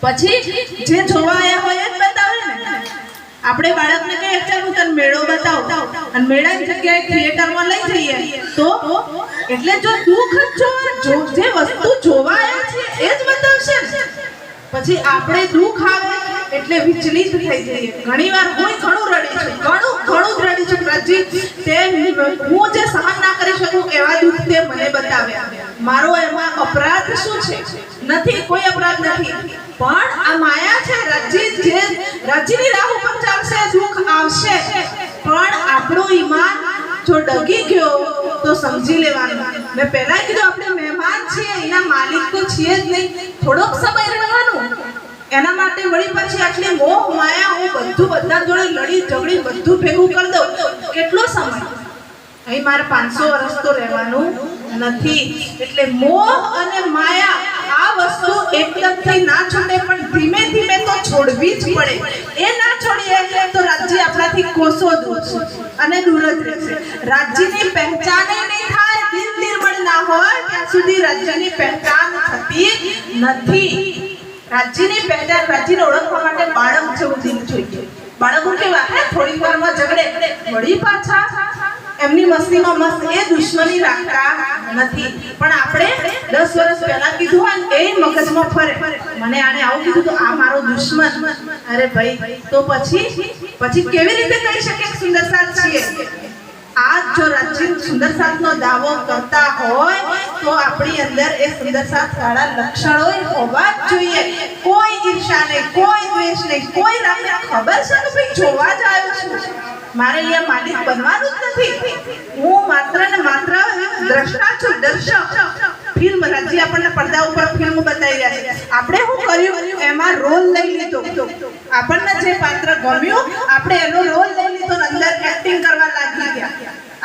પછી જે જોવા આવ્યા હોય જ બતાવે ને. આપણે બાળકને કહીએ ચાલ હું તને મેળો બતાવ. અને મેળાની જગ્યાએ થિયેટરમાં લઈ જઈએ. તો એટલે જો જો જો- જે વસ્તુ જોવા આવ્યા છે એ જ બતાવશે પછી આપણે દુઃખ આવે એટલે વિચલિત થઈ જઈએ. ઘણીવાર હું ઘણું રડી છું. ઘણું ઘણું રડી છું. પ્રજી તે હું જે સહન ના કરી શકું એવા દુઃખ તે મને બતાવ્યા મારો એમાં અપરાધ શું છે? નથી, કોઈ અપરાધ નથી. પણ આ માયા છે રજી જે રજીની રાહ ઉપર ચાલશે, દુઃખ આવશે. પણ આપણું ઈમાન જો ડગી ગયો, તો સમજી લેવાનું. મેં પહેલા કીધું, આપણે મહેમાન છીએ, એના માલિક તો છીએ જ નહીં. થોડોક સમય રહેવાનું. એના માટે વળી પછી આટલી મોહ, માયા, હું બધું બધા જોડે લડી ઝઘડી બધું ભેગું કરી દઉં. કેટલો સમય? અહીં મારે પાંચસો વર્ષ તો રહેવાનું નથી. એટલે મોહ અને માયા આ વસ્તુ એકદમથી ના છૂટે, પણ ધીમે ધીમે તો છોડવી જ પડે. એ ના છોડીએ તો રાજ્ય આપણાથી કોસો દૂર છે અને દૂર જ રહેશે. રાજ્યની પહેચાન નહીં થાય, દિલ નિર્મળ ના હોય, ત્યાં સુધી રાજ્યની પહેચાન થતી નથી. રાજ્યની પહેચાન રાજ્યને ઓળખવા માટે બાળક જેવું દિલ જોઈએ બાળકો કેવા? હે થોડી વારમાં ઝઘડે. વળી પાછા એમની મસ્તીમાં મસ્ત એ દુશ્મની રાખતા નથી. પણ આપણે દસ વર્ષ પહેલા કીધું હોય ને, એ મગજમાં ફરે. મને આને આવું કીધું તો, આ મારો દુશ્મન. અરે ભાઈ, તો પછી? પછી કેવી રીતે કહી શકે સુંદર સાથ છીએ. આ જો રચિત સુંદર સાથનો દાવો કરતા હોય, તો આપણી અંદર એ સુંદર સાથ વાળા લક્ષણો હોવા જોઈએ. કોઈ ઈર્ષા નહીં કોઈ દ્વેષ નહીં કોઈ રામને ખબર છે કે ભાઈ જોવા જ આવ્યો છું? મારે અહીંયા માલિક બનવાનું જ નથી. હું માત્ર ને માત્ર દ્રષ્ટા છું, દર્શક. ફિલ્મ રાજી આપણને પડદા ઉપર ફિલ્મ બતાવી રહ્યા છે. આપણે શું કર્યું? એમાં રોલ લઈ લીધો. આપણને જે પાત્ર ગમ્યું, આપણે એનો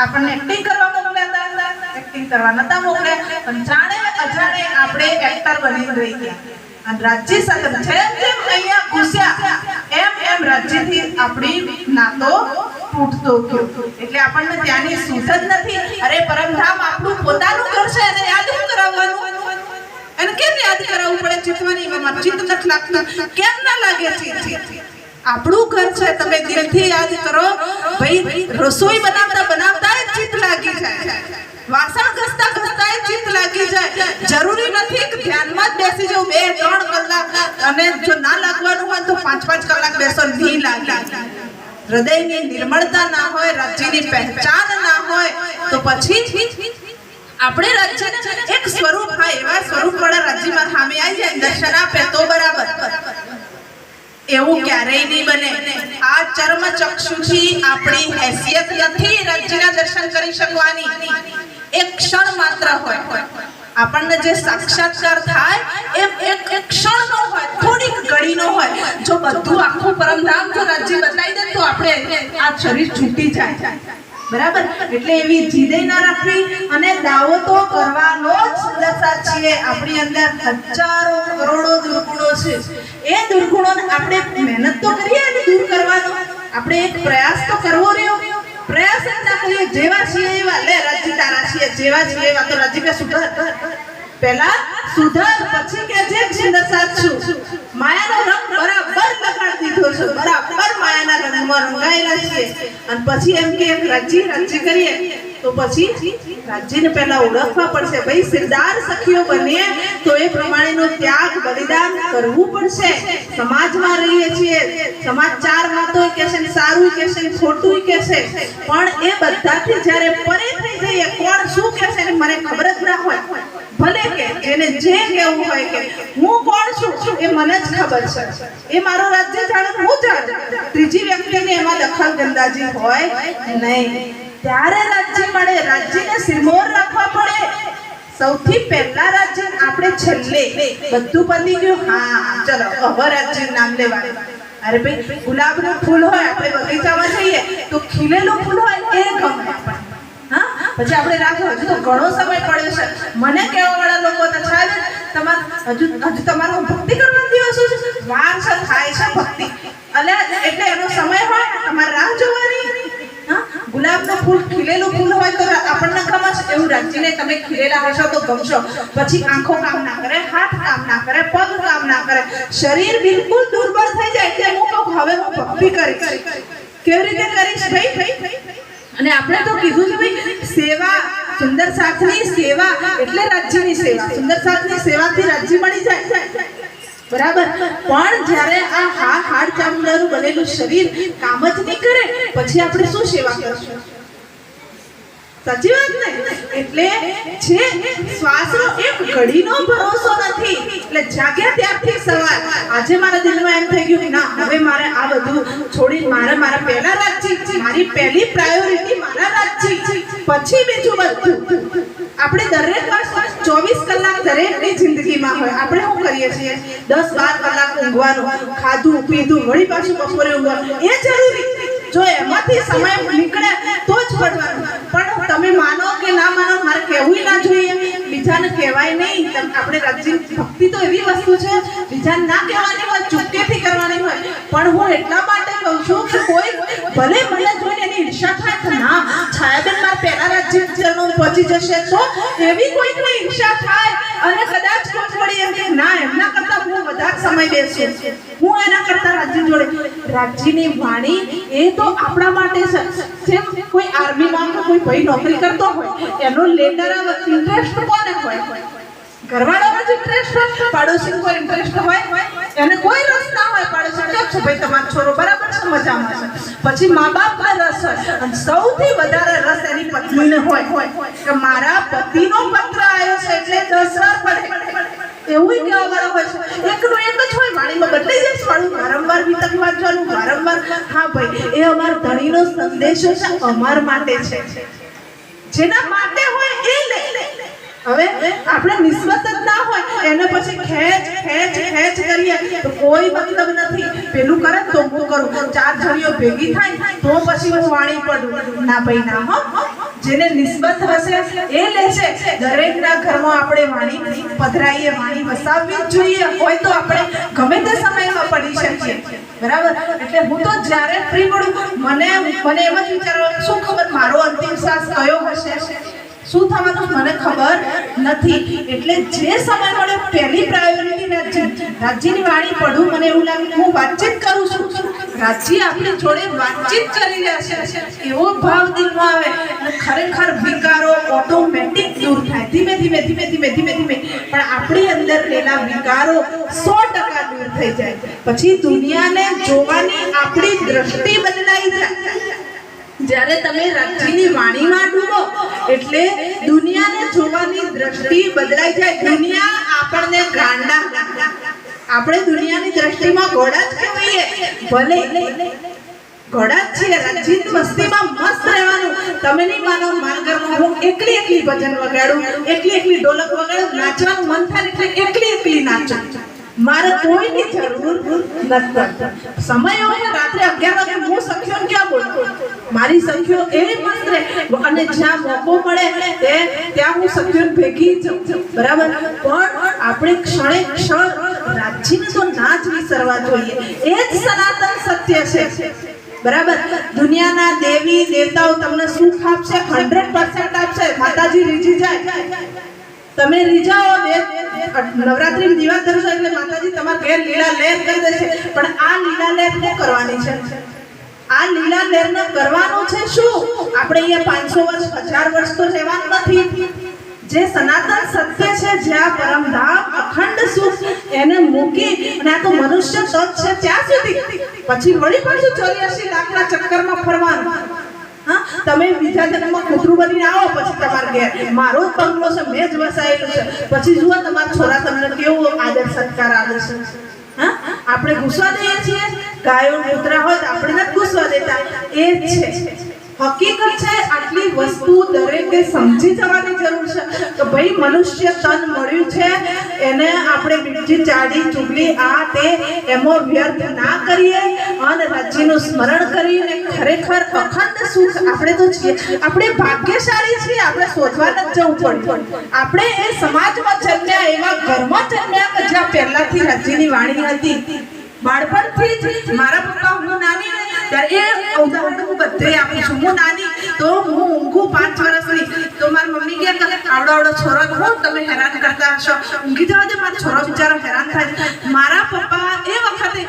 આપણને એક્ટિંગ કરવા મોકલ્યા હતા એક્ટિંગ કરવા નતા મોકલ્યા. પણ જાણે અજાણે આપણે એક્ટર બની રહી ગયા. અને રાજ્ય સાથે જેમ જેમ અહીંયા ઘૂસ્યા, એમ એમ રાજ્યથી આપણી નાતો તૂટતો ગયો. એટલે આપણને ત્યાંની સુધ જ નથી. અરે પરમધામ આપણું પોતાનું ઘર છે એને યાદ શું કરાવવાનું. એને કેમ યાદ કરાવવું પડે? ચિત્તવાની એમાં ચિત્ત નથી લાગતું. કેમ ના લાગે? છે આપણું ઘર છે, તમે દિલથી યાદ કરો. ભાઈ, રસોઈ બનાવતા બનાવતા જ ચિત્ત લાગી જાય. વાસણ ઘસતા ઘસતા ચિત્ત લાગી જાય. જરૂરી નથી કે ધ્યાનમાં જ બેસી જવું. બે, ત્રણ કલાક. અને જો ના લાગવાનું હોય તો પાંચ પાંચ કલાક બેસો, નહીં લાગે. હૃદયની નિર્મળતા ના હોય રાજ્યની પહેચાન ના હોય, તો પછી આપણે રાજ્યને એક સ્વરૂપ હોય, એવા સ્વરૂપ વાળા રાજ્યમાં સામે આવી જાય, દર્શન આપે તો બરાબર. એવું ક્યારેય નહીં બને. આ ચર્મ ચક્ષુથી આપણી હેસિયત નથી રાજ્યના દર્શન કરી શકવાની. એક ક્ષણ માત્ર હોય. આપણને જે સાક્ષાત્કાર થાય એ એક ક્ષણનો હોય થોડીક ઘડીનો હોય. જો બધું આખું પરમધામ જો રાજ્ય બતાવી દે તો આપણે આ શરીર છૂટી જાય. બરાબર? એટલે એવી જીદે ના રાખવી અને દાવો તો કરવાનો જ દશા છીએ. આપણી અંદર હજારો કરોડો દુર્ગુણો છે. એ દુર્ગુણો આપણે મહેનત તો કરીએ ને દૂર કરવાનો. આપણે એક પ્રયાસ તો કરવો રહ્યો. પ્રયાસ જ ના કરીએ, જેવા છીએ એવા. લે રાજી તારા છીએ, જેવા છીએ એવા. તો રાજી કે, સુધર, પહેલા સુધર, પછી કે જે સુંદર છું. માયાનો રંગ બરાબર લગાડી દીધો છે. બરાબર માયાના રંગમાં રંગાયેલા છીએ. અને પછી એમ કે, રાજી રાજ્ય કરીએ. તો પછી રાજ્યને પહેલા ઓળખવા પડશે. ભાઈ, સિરદાર સખીઓ બનીએ તો એ પ્રમાણેનો ત્યાગ, બલિદાન કરવું પડશે. સમાજમાં રહીએ છીએ. સમાજ ચાર વાતો કહેશે ને સારું કહેશે ને ખોટું કહેશે પણ એ બધાથી જ્યારે પરે થઈ જઈએ, કોણ શું ને મને ખબર જ ના હોય. ભલે કે જેને જે કહેવું હોય કે હું કોણ છું, એ મને જ ખબર છે. એ મારો રાજ્ય જાણે હું જાણે. ત્રીજી વ્યક્તિને એમાં દખલ ગંદાજી હોય નહીં. ત્યારે રાજ્ય મળે રાજ્યને સિરમોર રાખવા પડે. સૌથી પહેલા રાજ્ય આપણે છેલ્લે. બધું પતી ગયું. હા, ચલો હવે રાજ્ય નામ લેવા અરે ભાઈ, ગુલાબનું ફૂલ હોય, આપણે બગીચામાં જઈએ, તો ખીલેલું ફૂલ હોય એ ગમે હા? પછી આપણે રાખો, હજુ તો ઘણો સમય પડ્યો છે. મને કહેવા વાળા લોકો તો છે તમાર, હજુ હજુ તમારો ભક્તિ કરવાનો દિવસ છે? વાર છે, થાય છે ભક્તિ. એટલે એટલે એનો સમય હોય તમારે રાહ જોવાની હા ગુલાબનો ફૂલ ખીલેલું ફૂલ હોય તો આપણને રાજ્યને તમે ખીરેલા હશો તો ગમશો. પછી આંખો કામ ના કરે, હાથ કામ ના કરે, પગ કામ ના કરે. શરીર બિલકુલ દુર્બળ થઈ જાય એટલે હું કહું, હવે હું ભક્તિ કરીશ. કેવી રીતે કરીશ? ભાઈ અને આપણે તો કીધું છે ભાઈ, સેવા, સુંદર સાથની સેવા એટલે રાજ્યની સેવા. સુંદર સાથની સેવાથી રાજ્ય મળી જાય. બરાબર? પણ જ્યારે આ હાડ ચામડાનું બનેલું શરીર કામ જ નહીં કરે, પછી આપણે શું સેવા કરશું? સાચી વાત ને એટલે છે, શ્વાસનો એક ઘડીનો ભરોસો નથી. એટલે જાગ્યા ત્યારથી સવાર. આજે મારા દિલમાં એમ થઈ ગયું ના, હવે મારે આ બધું છોડી મારે મારા પહેલા રાજ્ય મારી પહેલી પ્રાયોરિટી મારા રાજ્ય પછી બીજું બધું. આપણે દરેક વર્ષ ચોવીસ કલાક દરેકની જિંદગીમાં હોય. આપણે શું કરીએ છીએ? દસ બાર કલાક ઊંઘવાનું, ખાધું, પીધું, વળી પાછું બપોરે ઊંઘવાનું. એ જરૂરી. જો એમાંથી સમય નીકળે તો જ પડવાનું પણ તમે માનો કે ના માનો, મારે કહેવું ના જોઈએ. બીજાને કહેવાય નહીં. આપણે રાજ્ય ભક્તિ તો એવી વસ્તુ છે, બીજાને ના કહેવાની હોય, ચૂપકેથી કરવાની હોય. પણ હું એટલા માટે કહું છું કે કોઈ ભલે મને જોઈને એની ઈર્ષા થાય કે ના, છાયાબેન મારા પહેલા રાજ્ય ચરણો પહોંચી જશે, તો એવી કોઈકને ઈર્ષા થાય અને કદાચ કોઈ એમ કે, ના, એમના કરતા હું વધારે સમય બેસું. હું એના કરતા રાજ્ય જોડે રાજ્યની વાણી એ તો આપણા માટે કોઈ આર્મીમાં કોઈ ભાઈ નોકરી કરતો હોય, એનો લેટર ઇન્ટરેસ્ટ કોને હોય? ઘરવાળાનો જ ઇન્ટરેસ્ટ હોય પાડોશી કોઈ ઇન્ટરેસ્ટ હોય, એને કોઈ રસ ના હોય, પાડોશી કેમ છે, ભાઈ, તમારો છોરો બરાબર છે, મજામાં છે. પછી મા બાપને રસ હોય, અને સૌથી વધારે રસ એની પત્નીને હોય, કે મારા પતિનો પત્ર આવ્યો છે એટલે દસ વાર પડે. એવું કહેવા વાળા હોય છે. એકનું બદલાઈ જશે છે વારંવાર વિતક વાંચવાનું, વારંવાર, હા ભાઈ, એ અમાર ધણીનો સંદેશો છે, અમાર માટે છે. જેના માટે હોય એ લે. હવે આપણે નિસ્બત જ ના હોય, એને પછી ખેંચ ખેંચ ખેંચ કરીએ, તો કોઈ મતલબ નથી. પેલું કરે તો હું કરું. ચાર જણીઓ ભેગી થાય તો પછી હું વાણી પડું. ના ભાઈ, ના હો. જેને નિસ્બત હશે, એ લેશે દરેકના ઘરમાં આપણે વાણી પધરાઈએ, વાણી વસાવવી જ જોઈએ. હોય તો આપણે ગમે તે બરાબર? એટલે હું તો જ્યારે ફ્રી પડું મને મને એમ જ વિચારવાનું શું ખબર મારો અંતિમ શ્વાસ કયો હશે? શું થવાનું મને ખબર નથી. એટલે જે સમય મળે પહેલી પ્રાયોરિટી રાજ્ય. રાજ્યની વાણી પડું, મને એવું લાગે હું વાતચીત કરું છું. રાજ્ય આપણી જોડે વાતચીત કરી રહ્યા છે. એવો ભાવ દિલમાં આવે અને ખરેખર વિકારો ઓટોમેટિક દૂર થાય. ધીમે ધીમે ધીમે ધીમે ધીમે ધીમે. પણ આપણી અંદર રહેલા વિકારો સો ટકા દૂર થઈ જાય. પછી દુનિયાને જોવાની આપણી દ્રષ્ટિ બદલાઈ જાય. જ્યારે તમે રાજ્યની વાણીમાં ડૂબો, એટલે દુનિયાને જોવાની દ્રષ્ટિ બદલાઈ જાય. દુનિયા આપણને ગાંડા. આપણે દુનિયાની દ્રષ્ટિમાં ઘોડા જ કહેવાઈએ. ભલે ઘોડા છીએ રાજ્યની વસ્તીમાં મસ્ત રહેવાનું. તમે નહીં માનો, મારા ઘરમાં હું એકલી એકલી ભજન વગાડું, એકલી એકલી ઢોલક વગાડું, નાચવાનું મન થાય એટલે એકલી એકલી નાચું. મારે કોઈની જરૂર નથી. સમય હોય રાત્રે અગિયાર વાગે હું સખીઓને ક્યાં બોલું મારી સખીઓ એવી મસ્ત રહે. અને જ્યાં મોકો મળે તે ત્યાં હું સખીઓને ભેગી જઉં બરાબર? પણ આપણે ક્ષણે ક્ષણ રાજ્યને તો નાચ વિસરવા જોઈએ. એ જ સનાતન સત્ય છે. બરાબર? દુનિયાના દેવી દેવતાઓ તમને સુખ આપશે હંડ્રેડ પર્સન્ટ આપશે. માતાજી રીજી જાય. તમે રીજાઓ નવરાત્રી દીવા ધરશો એટલે માતાજી તમારા ઘેર લીલા લેર કરી દેશે પણ આ લીલા લેર શું કરવાની છે? આ લીલા લેર કરવાનું છે શું? આપણે અહીંયા પાંચસો વર્ષ, હજાર વર્ષ તો રહેવાનું નથી. જે સનાતન સત્ય છે જ્યાં પરમધામ અખંડ સુખ એને મૂકી અને આ તો મનુષ્ય તત્વ છે ત્યાં સુધી. પછી વળી પાછું ચોર્યાસી લાખના ચક્કરમાં ફરવાનું. તમે બીજા જન્મમાં કૂતરું બનીને આવો પછી તમારે ઘેર. મારો જ બંગલો છે, મેં જ વસાયેલું છે. પછી જુઓ તમારા છોરા તમને કેવો આદર, સત્કાર આવે છે. આપણે ઘૂસવા દઈએ છીએ? ગાયો, કૂતરા હોય તો આપણે નથી ગુસ્સા દેતા. એ જ છે. હકીકત છે, આટલી વસ્તુ દરેકે સમજી જવાની જરૂર છે. કે ભાઈ, મનુષ્ય તન મળ્યું છે, એને આપણે બીજી ચાડી ચુગલી આ તે એમાં વ્યર્થ ના કરીએ અને રાજ્યનું સ્મરણ કરીને ખરેખર અખંડ સુખ આપણે તો છીએ. આપણે ભાગ્યશાળી છીએ, આપણે શોધવા જ જવું પડે. આપણે એ સમાજમાં જન્મ્યા, એવા ઘરમાં જન્મ્યા કે જ્યાં પહેલાથી રાજ્યની વાણી હતી. બાળપણથી જ મારા પપ્પા હું નાની ત્યારે એ ઉદાહરણ હું બધે આપું છું. હું નાની, તો હું ઊંઘું પાંચ વર્ષની તો મારી મમ્મી કે તમે આવડો આવડો છોરો કહો તમે હેરાન કરતા હશો. ઊંઘી જવા દે, મારો છોરો બિચારો હેરાન થાય મારા પપ્પા એ વખતે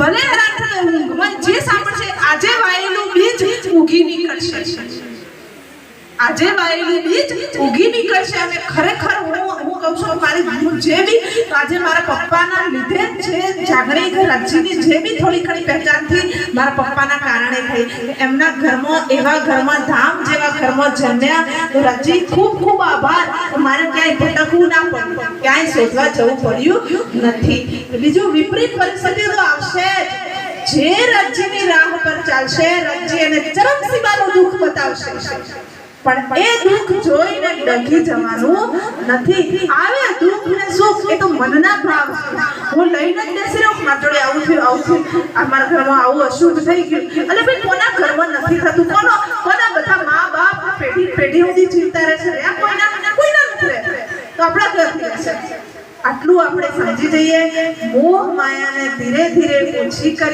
ભલે હેરાન થતા ઊંઘમાં જે સાંભળશે, આજે વાયેલું બીજ ઊંઘી નીકળશે. આજે વાયેલું બીજ ઉગી નીકળશે અને ખરેખર કહું છું, મારી હું જે બી આજે મારા પપ્પાના લીધે જે કે રજીની જે બી થોડી ઘણી પહેચાન થઈ મારા પપ્પાના કારણે થઈ. એમના ઘરમાં, એવા ઘરમાં ધામ જેવા ઘરમાં જન્મ્યા. તો રજી, ખૂબ ખૂબ આભાર. મારે ક્યાંય ભટકવું ના પડ્યું. ક્યાંય શોધવા જવું પડ્યું નથી. બીજું વિપરીત પરિસ્થિતિ તો આવશે જ. રાજ્યની રાહ પર ચાલશે રાજ્ય એને ચરમસીમાનું દુઃખ બતાવશે. પણ એ દુઃખ જોઈને ડગી જવાનું નથી. આવે દુઃખ ને સુખ એ તો મનના ભાવ હું લઈને જ બેસી રહું, મારા આવું થયું આવું થયું. અમારા ઘરમાં આવું અશુદ્ધ થઈ ગયું. અને ભાઈ, કોના ઘરમાં નથી થતું? કોનો, કોના બધા મા બાપ પેઢી પેઢી સુધી જીવતા રહે છે? રહ્યા કોઈના? કોઈના નથી રહે તો આપણા ઘરથી રહેશે આટલું આપણે સમજી જઈએ. મોહ માયાને ધીરે ધીરે ઓછી કરી